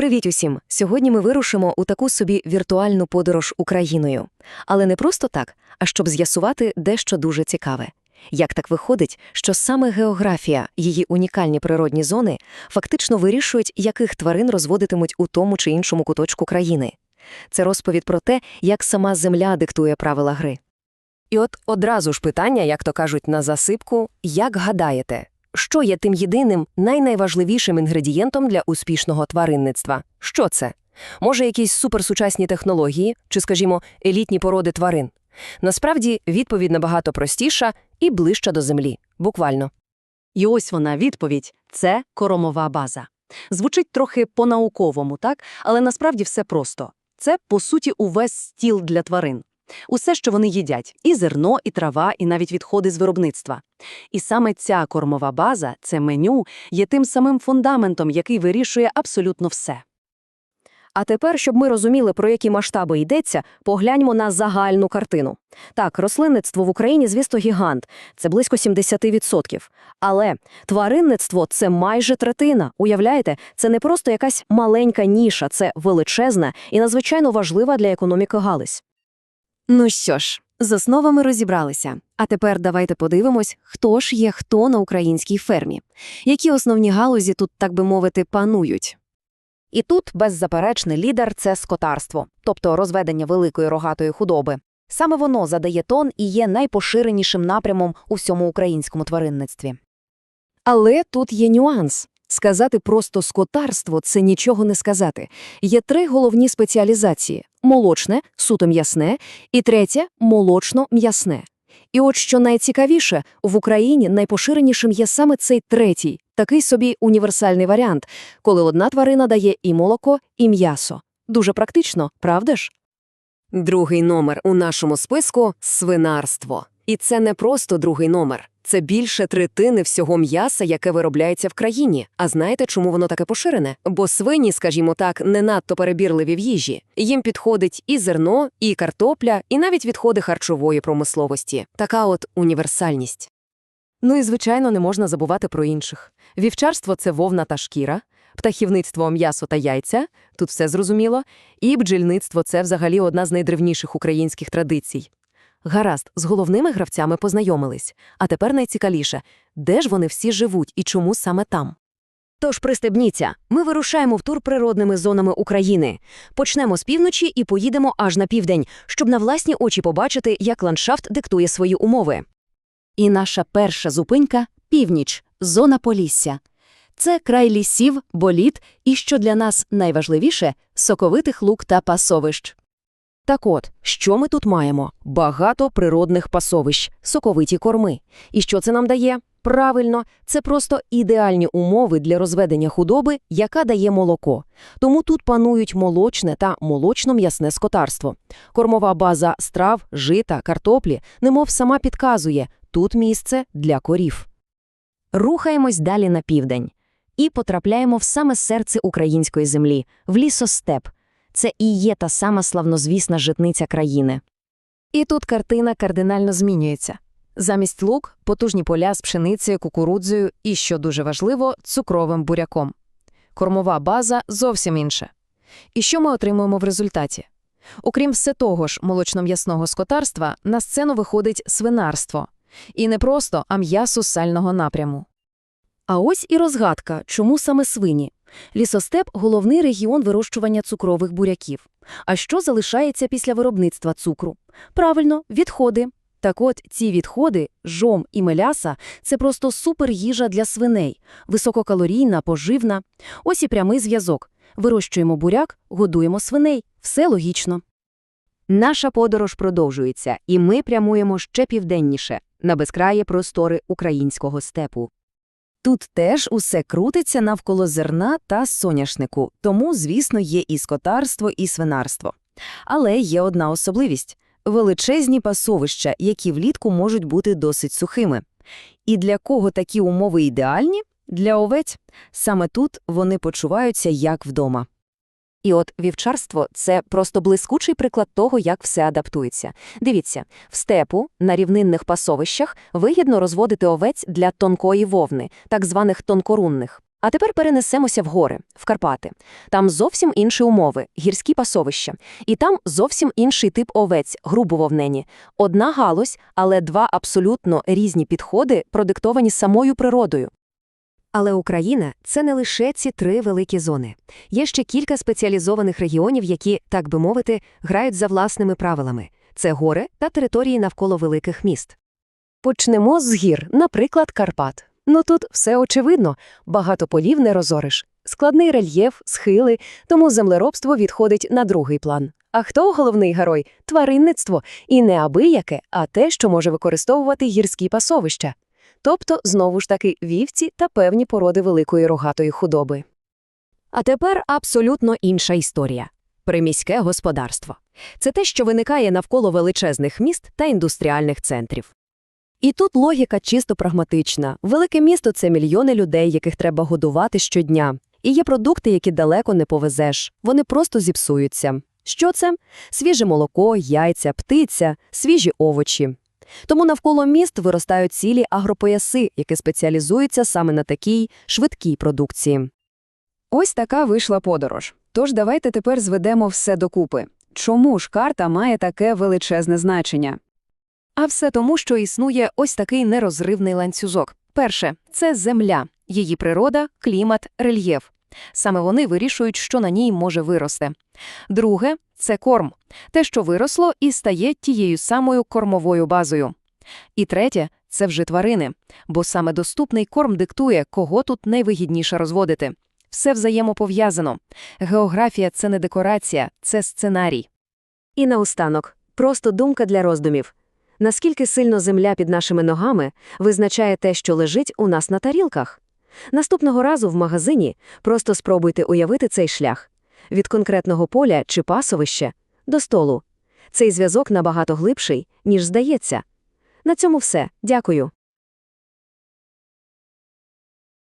Привіт усім! Сьогодні ми вирушимо у таку собі віртуальну подорож Україною. Але не просто так, а щоб з'ясувати дещо дуже цікаве. Як так виходить, що саме географія, її унікальні природні зони, фактично вирішують, яких тварин розводитимуть у тому чи іншому куточку країни? Це розповідь про те, як сама земля диктує правила гри. І от одразу ж питання, як то кажуть на засипку, як гадаєте, що є тим єдиним, найнайважливішим інгредієнтом для успішного тваринництва? Що це? Може, якісь суперсучасні технології чи, скажімо, елітні породи тварин? Насправді, відповідь набагато простіша і ближча до землі. Буквально. І ось вона відповідь – це коромова база. Звучить трохи по-науковому, так? Але насправді все просто. Це, по суті, увесь стіл для тварин. Усе, що вони їдять – і зерно, і трава, і навіть відходи з виробництва. І саме ця кормова база, це меню, є тим самим фундаментом, який вирішує абсолютно все. А тепер, щоб ми розуміли, про які масштаби йдеться, погляньмо на загальну картину. Так, рослинництво в Україні, звісно, гігант – це близько 70%. Але тваринництво – це майже третина. Уявляєте, це не просто якась маленька ніша, це величезна і надзвичайно важлива для економіки галузь. Ну що ж, з основами розібралися. А тепер давайте подивимось, хто ж є хто на українській фермі. Які основні галузі тут, так би мовити, панують. І тут беззаперечний лідер – це скотарство, тобто розведення великої рогатої худоби. Саме воно задає тон і є найпоширенішим напрямом у всьому українському тваринництві. Але тут є нюанс. Сказати просто скотарство – це нічого не сказати. Є три головні спеціалізації – молочне, суто м'ясне, і третє – молочно-м'ясне. І от що найцікавіше, в Україні найпоширенішим є саме цей третій, такий собі універсальний варіант, коли одна тварина дає і молоко, і м'ясо. Дуже практично, правда ж? Другий номер у нашому списку – свинарство. І це не просто другий номер. Це більше третини всього м'яса, яке виробляється в країні. А знаєте, чому воно таке поширене? Бо свині, скажімо так, не надто перебірливі в їжі. Їм підходить і зерно, і картопля, і навіть відходи харчової промисловості. Така от універсальність. Ну і, звичайно, не можна забувати про інших. Вівчарство – це вовна та шкіра, птахівництво – м'ясо та яйця, тут все зрозуміло, і бджільництво – це взагалі одна з найдревніших українських традицій. Гаразд, з головними гравцями познайомились. А тепер найцікавіше – де ж вони всі живуть і чому саме там? Тож пристебніться, ми вирушаємо в тур природними зонами України. Почнемо з півночі і поїдемо аж на південь, щоб на власні очі побачити, як ландшафт диктує свої умови. І наша перша зупинка – північ, зона Полісся. Це край лісів, боліт і, що для нас найважливіше – соковитих лук та пасовищ. Так от, що ми тут маємо? Багато природних пасовищ, соковиті корми. І що це нам дає? Правильно, це просто ідеальні умови для розведення худоби, яка дає молоко. Тому тут панують молочне та молочно-м'ясне скотарство. Кормова база страв, жита, картоплі, немов сама підказує, тут місце для корів. Рухаємось далі на південь. І потрапляємо в саме серце української землі, в лісостеп. Це і є та сама славнозвісна житниця країни. І тут картина кардинально змінюється. Замість лук – потужні поля з пшеницею, кукурудзою і, що дуже важливо, цукровим буряком. Кормова база зовсім інша. І що ми отримуємо в результаті? Окрім все того ж молочно-м'ясного скотарства, на сцену виходить свинарство. І не просто, а м'ясо сального напряму. А ось і розгадка, чому саме свині. Лісостеп – головний регіон вирощування цукрових буряків. А що залишається після виробництва цукру? Правильно, відходи. Так от, ці відходи, жом і меляса – це просто суперїжа для свиней, висококалорійна, поживна. Ось і прямий зв'язок. Вирощуємо буряк, годуємо свиней. Все логічно. Наша подорож продовжується, і ми прямуємо ще південніше, на безкрає простори українського степу. Тут теж усе крутиться навколо зерна та соняшнику, тому, звісно, є і скотарство, і свинарство. Але є одна особливість – величезні пасовища, які влітку можуть бути досить сухими. І для кого такі умови ідеальні? Для овець. Саме тут вони почуваються як вдома. І от вівчарство – це просто блискучий приклад того, як все адаптується. Дивіться, в степу, на рівнинних пасовищах, вигідно розводити овець для тонкої вовни, так званих тонкорунних. А тепер перенесемося в гори, в Карпати. Там зовсім інші умови, гірські пасовища. І там зовсім інший тип овець, грубововнені. Одна галузь, але два абсолютно різні підходи, продиктовані самою природою. Але Україна – це не лише ці три великі зони. Є ще кілька спеціалізованих регіонів, які, так би мовити, грають за власними правилами. Це гори та території навколо великих міст. Почнемо з гір, наприклад, Карпат. Ну тут все очевидно, багато полів не розориш. Складний рельєф, схили, тому землеробство відходить на другий план. А хто головний герой? Тваринництво. І не абияке, а те, що може використовувати гірські пасовища. Тобто, знову ж таки, вівці та певні породи великої рогатої худоби. А тепер абсолютно інша історія. Приміське господарство. Це те, що виникає навколо величезних міст та індустріальних центрів. І тут логіка чисто прагматична. Велике місто – це мільйони людей, яких треба годувати щодня. І є продукти, які далеко не повезеш. Вони просто зіпсуються. Що це? Свіже молоко, яйця, птиця, свіжі овочі. Тому навколо міст виростають цілі агропояси, які спеціалізуються саме на такій швидкій продукції. Ось така вийшла подорож. Тож давайте тепер зведемо все докупи. Чому ж карта має таке величезне значення? А все тому, що існує ось такий нерозривний ланцюжок. Перше – це земля, її природа, клімат, рельєф. Саме вони вирішують, що на ній може вирости. Друге – це корм. Те, що виросло і стає тією самою кормовою базою. І третє – це вже тварини, бо саме доступний корм диктує, кого тут найвигідніше розводити. Все взаємопов'язано. Географія – це не декорація, це сценарій. І наостанок, просто думка для роздумів. Наскільки сильно земля під нашими ногами визначає те, що лежить у нас на тарілках? Наступного разу в магазині просто спробуйте уявити цей шлях. Від конкретного поля чи пасовища до столу. Цей зв'язок набагато глибший, ніж здається. На цьому все. Дякую.